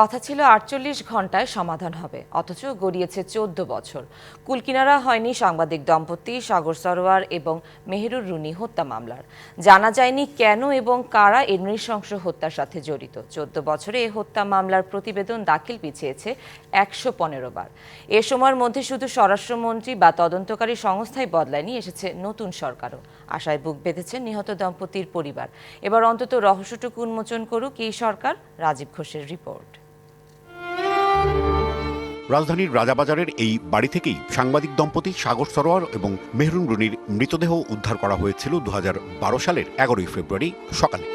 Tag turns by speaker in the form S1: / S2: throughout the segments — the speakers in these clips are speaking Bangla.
S1: কথা ছিল আটচল্লিশ ঘন্টায় সমাধান হবে, অথচ গড়িয়েছে চোদ্দ বছর। কুলকিনারা হয়নি সাংবাদিক দম্পতি সাগর সরোয়ার এবং মেহেরুর রুনি হত্যা মামলার। জানা যায়নি কেন এবং কারা এর নৃশংস হত্যার সাথে জড়িত। চোদ্দ বছরে এ হত্যা মামলার প্রতিবেদন দাখিল পিছিয়েছে একশো পনেরো বার। এ সময়ের মধ্যে শুধু স্বরাষ্ট্রমন্ত্রী বা তদন্তকারী সংস্থাই বদলায়নি এসেছে নতুন সরকারও। আশায় বুক বেঁধেছে নিহত দম্পতির পরিবার। এবার অন্তত রহস্যটুকু উন্মোচন করুক এই সরকার, রাজীব ঘোষের রিপোর্ট।
S2: রাজধানীর রাজাবাজারের এই বাড়ি থেকেই সাংবাদিক দম্পতি সাগর সরোয়ার এবং মেহরুন রুনির মৃতদেহ উদ্ধার করা হয়েছিল দুহাজার বারো সালের এগারোই ফেব্রুয়ারি সকালে।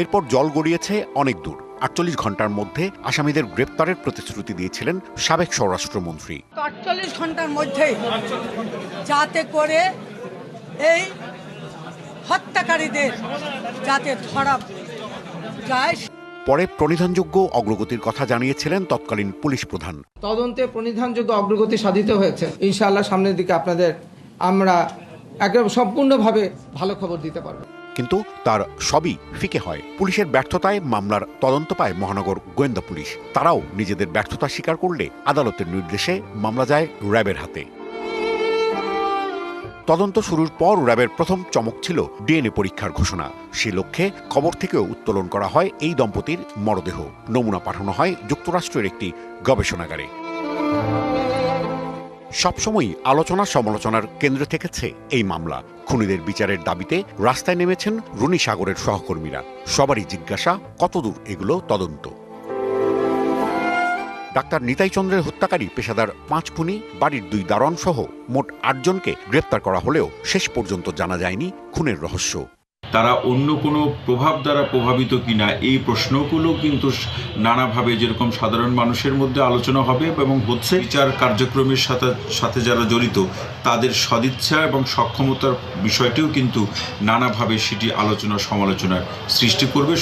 S2: এরপর জল গড়িয়েছে অনেক দূর। আটচল্লিশ ঘণ্টার মধ্যে আসামিদের গ্রেপ্তারের প্রতিশ্রুতি দিয়েছিলেন সাবেক স্বরাষ্ট্রমন্ত্রী।
S3: আটচল্লিশ ঘণ্টার মধ্যেই যাতে করে এই হত্যাকারীদের যাতে ধরা যায়।
S2: পরে প্রণিধানযোগ্য অগ্রগতির কথা জানিয়েছিলেন তৎকালীন পুলিশ প্রধান।
S4: তদন্তে প্রণিধানযোগ্য অগ্রগতি সাধিত হয়েছে। ইনশাআল্লাহ সামনের দিকে আপনাদের আমরা একদম সম্পূর্ণভাবে ভালো খবর দিতে পারব।
S2: কিন্তু তার সবই ফিকে হয়। পুলিশের ব্যর্থতায় মামলার তদন্ত পায় মহানগর গোয়েন্দা পুলিশ। তারাও নিজেদের ব্যর্থতা স্বীকার করলে আদালতের নির্দেশে মামলা যায় র্যাবের হাতে। তদন্ত শুরুর পর র্যাবের প্রথম চমক ছিল ডিএনএ পরীক্ষার ঘোষণা। সে লক্ষ্যে খবর থেকেও উত্তোলন করা হয় এই দম্পতির মরদেহ। নমুনা পাঠানো হয় যুক্তরাষ্ট্রের একটি গবেষণাগারে। সবসময়ই আলোচনা সমালোচনার কেন্দ্রে থেকেছে এই মামলা। খুনিদের বিচারের দাবিতে রাস্তায় নেমেছেন রুনি সাগরের সহকর্মীরা। সবারই জিজ্ঞাসা, কতদূর এগুলো তদন্ত? ডাক্তার নিতাই চন্দ্রের হত্যাকারী পেশাদার পাঁচ খুনি, বাড়ির দুই দারোয়ান সহ মোট আটজনকে গ্রেপ্তার করা হলেও শেষ পর্যন্ত জানা যায়নি খুনের রহস্য।
S5: তারা অন্য কোনো প্রভাব দ্বারা প্রভাবিত কিনা এই প্রশ্নগুলো কিন্তু নানাভাবে যেরকম সাধারণ মানুষের মধ্যে আলোচনা হবে এবং হচ্ছে বিচার কার্যক্রমের সাথে সাথে যারা জড়িত, তাদের সদিচ্ছা এবং সক্ষমতার বিষয়টিও কিন্তু নানাভাবে সেটি আলোচনা সমালোচনার সৃষ্টি করবে।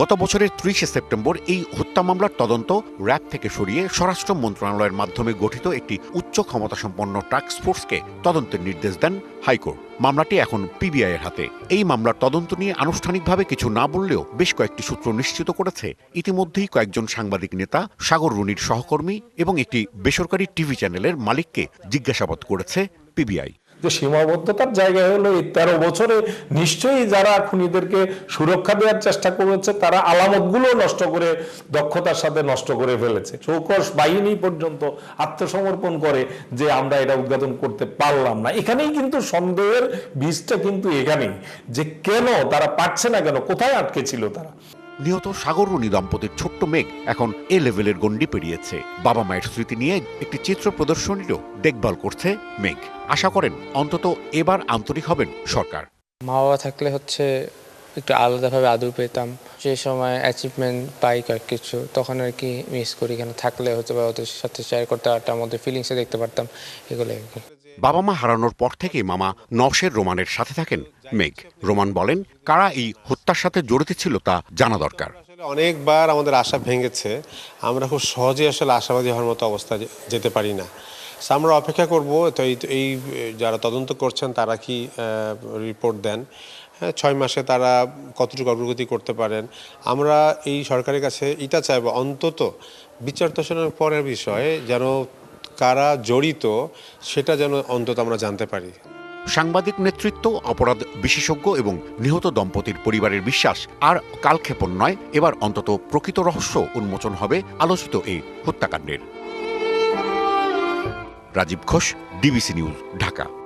S2: গত বছরের ত্রিশে সেপ্টেম্বর এই হত্যা মামলার তদন্ত র্যাব থেকে সরিয়ে স্বরাষ্ট্র মন্ত্রণালয়ের মাধ্যমে গঠিত একটি উচ্চ ক্ষমতাসম্পন্ন টাস্ক ফোর্সকে তদন্তের নির্দেশ দেন হাইকোর্ট। মামলাটি এখন পিবিআইয়ের হাতে। এই মামলার তদন্ত নিয়ে আনুষ্ঠানিকভাবে কিছু না বললেও বেশ কয়েকটি সূত্র নিশ্চিত করেছে। ইতিমধ্যেই কয়েকজন সাংবাদিক নেতা, সাগর রুনির সহকর্মী এবং একটি বেসরকারি টিভি চ্যানেলের মালিককে জিজ্ঞাসাবাদ করেছে পিবিআই।
S6: যে সীমাবদ্ধতার জায়গায় হলো এই তেরো বছরে নিশ্চয়ই যারা খুনিদেরকে সুরক্ষা দেওয়ার চেষ্টা করেছে, তারা আলামতগুলো নষ্ট করে, দক্ষতার সাথে নষ্ট করে ফেলেছে। চৌকস বাহিনী পর্যন্ত আত্মসমর্পণ করে যে আমরা এটা উদ্ঘাটন করতে পারলাম না। এখানেই কিন্তু সন্দেহের বীজটা কিন্তু এখানেই যে কেন তারা পারছে না কেন, কোথায় আটকে ছিল তারা?
S2: নিহত সাগর রুনি দম্পতির ছোট্ট মেঘ এখন এ লেভেলের গণ্ডি পেরিয়েছে। বাবা মায়ের স্মৃতি নিয়ে একটি চিত্র প্রদর্শনীরও দেখভাল করছে মেঘ। আশা করেন অন্তত এবার আন্তরিক হবেন সরকার।
S7: মা বাবা থাকলে হচ্ছে একটু আলাদাভাবে আদর পেতাম। যে সময় অ্যাচিভমেন্ট পাই কয়েক কিছু তখন আর কি মিস করি। এখানে থাকলে হয়তো বা ওদের সাথে শেয়ার করতে পারতাম ওদের ফিলিংসে দেখতে পারতাম। এগুলো
S2: বাবা মা হারানোর পর থেকে মামা নওশের রোমানের সাথে থাকেন। মেঘ। রোমান বলেন, কারা এই হত্যার সাথে জড়িত ছিল তা জানা দরকার।
S8: অনেকবার আমাদের আশা ভেঙেছে। আমরা খুব সহজে আসলে আশাবাদী হওয়ার মতো অবস্থা যেতে পারি না। আমরা অপেক্ষা করব, তো এই এই, যারা তদন্ত করছেন, তারা কি রিপোর্ট দেন? হ্যাঁ ছয় মাসে তারা কতটুকু অগ্রগতি করতে পারেন? আমরা এই সরকারের কাছে এটা চাইব, অন্তত বিচার তোষণের পরের বিষয়ে যেন কারা জড়িত, সেটা যেন অন্তত আমরা জানতে পারি।
S2: সাংবাদিক নেতৃত্ব, অপরাধ বিশেষজ্ঞ এবং নিহত দম্পতির পরিবারের বিশ্বাস আর কালক্ষেপণ নয়। এবার অন্তত প্রকৃত রহস্য উন্মোচন হবে আলোচিত এই হত্যাকাণ্ডের। Rajib Ghosh, DBC news, Dhaka.